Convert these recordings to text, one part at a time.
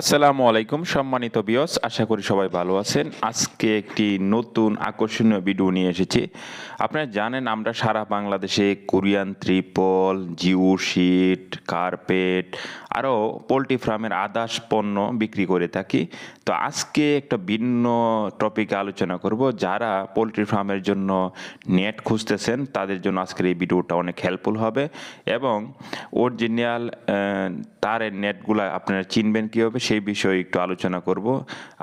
আসসালামু আলাইকুম, সম্মানিত বিয়স আশা করি সবাই ভালো আছেন। আজকে একটি নতুন আকর্ষণীয় ভিডিও নিয়ে এসেছি। আপনারা জানেন, আমরা সারা বাংলাদেশে কোরিয়ান, ত্রিপল জিও শিট, কার্পেট আরও পোলট্রি ফার্মের আদাস পণ্য বিক্রি করে থাকি। তো আজকে একটা ভিন্ন টপিকে আলোচনা করব, যারা পোলট্রি ফার্মের জন্য নেট খুঁজতেছেন, তাদের জন্য আজকের এই ভিডিওটা অনেক হেল্পফুল হবে। এবং অরিজিনাল তারের নেটগুলা আপনারা চিনবেন কীভাবে সেই বিষয়ে একটু আলোচনা করব।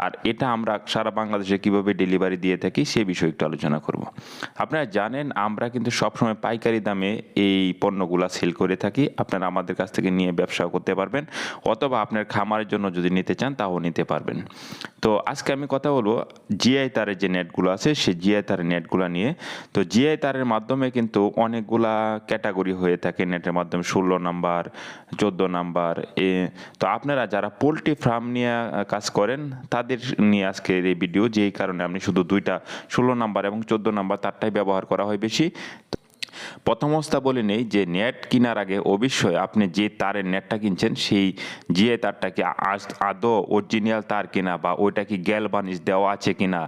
আর এটা আমরা সারা বাংলাদেশে কীভাবে ডেলিভারি দিয়ে থাকি সেই বিষয়ে একটু আলোচনা করব। আপনারা জানেন, আমরা কিন্তু সবসময় পাইকারি দামে এই পণ্যগুলো সেল করে থাকি। আপনারা আমাদের কাছ থেকে নিয়ে ব্যবসাও করতে পারবেন, অথবা আপনার খামারের জন্য যদি নিতে চান তাও নিতে পারবেন। তো আজকে আমি কথা বলব জিআই তারের যে নেটগুলো আছে, সেই জিআই তারের নেটগুলো নিয়ে। তো জিআই তারের মাধ্যমে কিন্তু অনেকগুলা ক্যাটাগরি হয়ে থাকে। নেটের মাধ্যমে ষোলো নাম্বার চোদ্দ নাম্বার এ, তো আপনারা যারা পোলট্রি ফার্ম নিয়ে কাজ করেন, তাদের নিয়ে আজকে এই ভিডিও যেই কারণে আপনি শুধু দুইটা ষোলো নাম্বার এবং চোদ্দ নাম্বার তারটাই ব্যবহার করা হয় বেশি। প্রথম অবস্থা বলে নেই যে নেট কেনার আগে অবশ্যই আপনি যে তারের নেটটা কিনছেন, সেই যে তারটা কি আজ- আদৌ অরিজিনাল তার কিনা বা ওইটা কি গ্যাল বানিশ দেওয়া আছে কিনা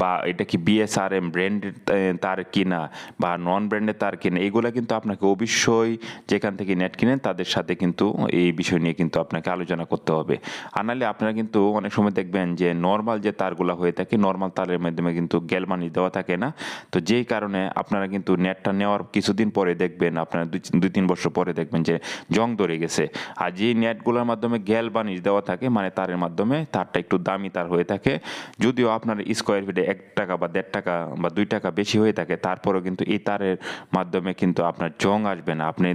বা এটা কি বিএসআরএম ব্র্যান্ডের তার কিনা বা নন ব্র্যান্ডের তার কিনা, এগুলো কিন্তু আপনাকে অবশ্যই যেখান থেকে নেট কিনেন তাদের সাথে কিন্তু এই বিষয় নিয়ে কিন্তু আপনাকে আলোচনা করতে হবে। আর নাহলে আপনারা কিন্তু অনেক সময় দেখবেন যে নর্মাল যে তারগুলো হয়ে থাকে নর্মাল তারের মাধ্যমে কিন্তু গ্যালবানি দেওয়া থাকে না। তো যেই কারণে আপনারা কিন্তু নেটটা নেওয়ার কিছুদিন পরে দেখবেন, আপনার দুই তিন বছর পরে দেখবেন যে জং ধরে গেছে। আর যে নেটগুলোর মাধ্যমে গ্যাল বানিশ দেওয়া থাকে মানে তারের মাধ্যমে তারটা একটু দামি তার হয়ে থাকে, যদিও আপনার স্কোয়ার ফিটে এক টাকা বা দেড় টাকা বা দুই টাকা বেশি হয়ে থাকে, তারপরেও কিন্তু এই তারের মাধ্যমে কিন্তু আপনার জং আসবে না। আপনি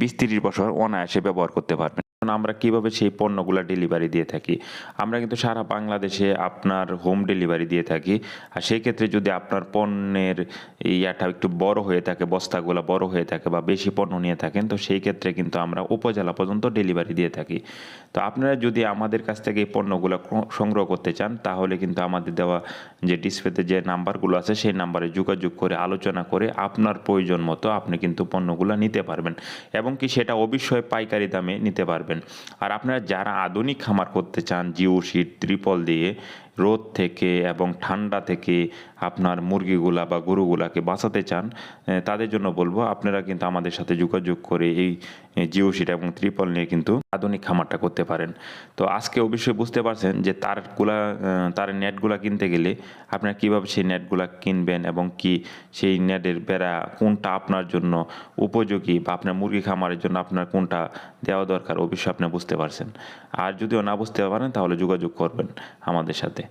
বিশ, তিরিশ বছর অনায়াসে ব্যবহার করতে পারবেন। এখন আমরা কীভাবে সেই পণ্যগুলো ডেলিভারি দিয়ে থাকি? আমরা কিন্তু সারা বাংলাদেশে আপনার হোম ডেলিভারি দিয়ে থাকি। আর সেই ক্ষেত্রে যদি আপনার পণ্যের ইয়াটা একটু বড় হয়ে থাকে, বস্তাগুলো বড় হয়ে থাকে বা বেশি পণ্য নিয়ে থাকেন, তো সেই ক্ষেত্রে কিন্তু আমরা উপজেলা পর্যন্ত ডেলিভারি দিয়ে থাকি। তো আপনারা যদি আমাদের কাছ থেকে এই পণ্যগুলো সংগ্রহ করতে চান, তাহলে কিন্তু আমাদের দেওয়া যে ডিসপ্লেতে যে নাম্বারগুলো আছে, সেই নাম্বারে যোগাযোগ করে, আলোচনা করে, আপনার প্রয়োজন মতো আপনি কিন্তু পণ্যগুলো নিতে পারবেন। এবং কি সেটা অবশ্যই পাইকারি দামে নিতে পারবেন। আর আপনারা যারা আধুনিক খামার করতে চান জিও শিট ত্রিপল দিয়ে রোদ থেকে এবং ঠান্ডা থেকে আপনার মুরগিগুলা বা গরুগুলাকে বাঁচাতে চান তাদের জন্য বলব আপনারা কিন্তু আমাদের সাথে যোগাযোগ করে এই এ, জিও শিট এবং ত্রিপল নিয়ে কিন্তু আধুনিক খামারটা করতে পারেন। তো আজকে অবশ্যই বুঝতে পারছেন যে তারগুলা তার নেটগুলা কিনতে গেলে আপনারা কীভাবে সেই নেটগুলা কিনবেন এবং কি সেই নেটের বেড়া কোনটা আপনার জন্য উপযোগী বা আপনার মুরগি খামারের জন্য আপনার কোনটা দেওয়া দরকার অবশ্যই আপনি বুঝতে পারছেন। আর যদিও না বুঝতে পারেন তাহলে যোগাযোগ করবেন আমাদের সাথে।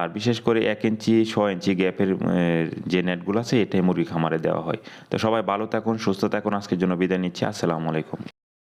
আর বিশেষ করে এক ইঞ্চি ছ ইঞ্চি গ্যাপের যে নেটগুলো আছে, এটাই মুরগি খামারে দেওয়া হয়। তো সবাই ভালো থাকুন, সুস্থ থাকুন। আজকের জন্য বিদায় নিচ্ছি। আসসালামু আলাইকুম।